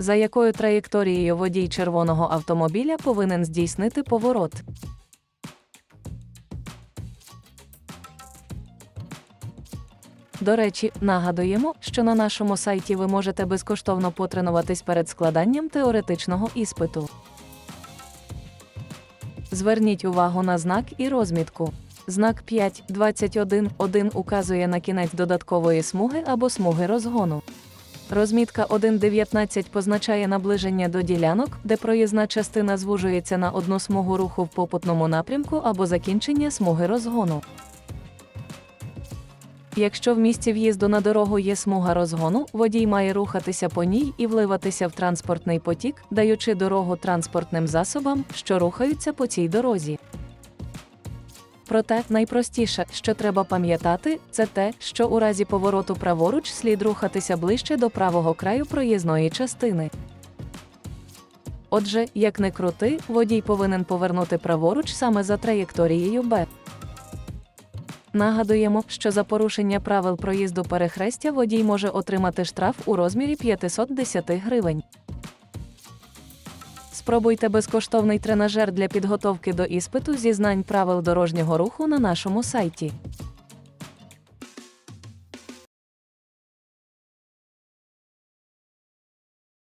за якою траєкторією водій червоного автомобіля повинен здійснити поворот. До речі, нагадуємо, що на нашому сайті ви можете безкоштовно потренуватись перед складанням теоретичного іспиту. Зверніть увагу на знак і розмітку. Знак 5.21.1 указує на кінець додаткової смуги або смуги розгону. Розмітка 1.19 позначає наближення до ділянок, де проїзна частина звужується на одну смугу руху в попутному напрямку або закінчення смуги розгону. Якщо в місці в'їзду на дорогу є смуга розгону, водій має рухатися по ній і вливатися в транспортний потік, даючи дорогу транспортним засобам, що рухаються по цій дорозі. Проте найпростіше, що треба пам'ятати, це те, що у разі повороту праворуч слід рухатися ближче до правого краю проїзної частини. Отже, як не крути, водій повинен повернути праворуч саме за траєкторією Б. Нагадуємо, що за порушення правил проїзду перехрестя водій може отримати штраф у розмірі 510 гривень. Спробуйте безкоштовний тренажер для підготовки до іспиту зі знань правил дорожнього руху на нашому сайті.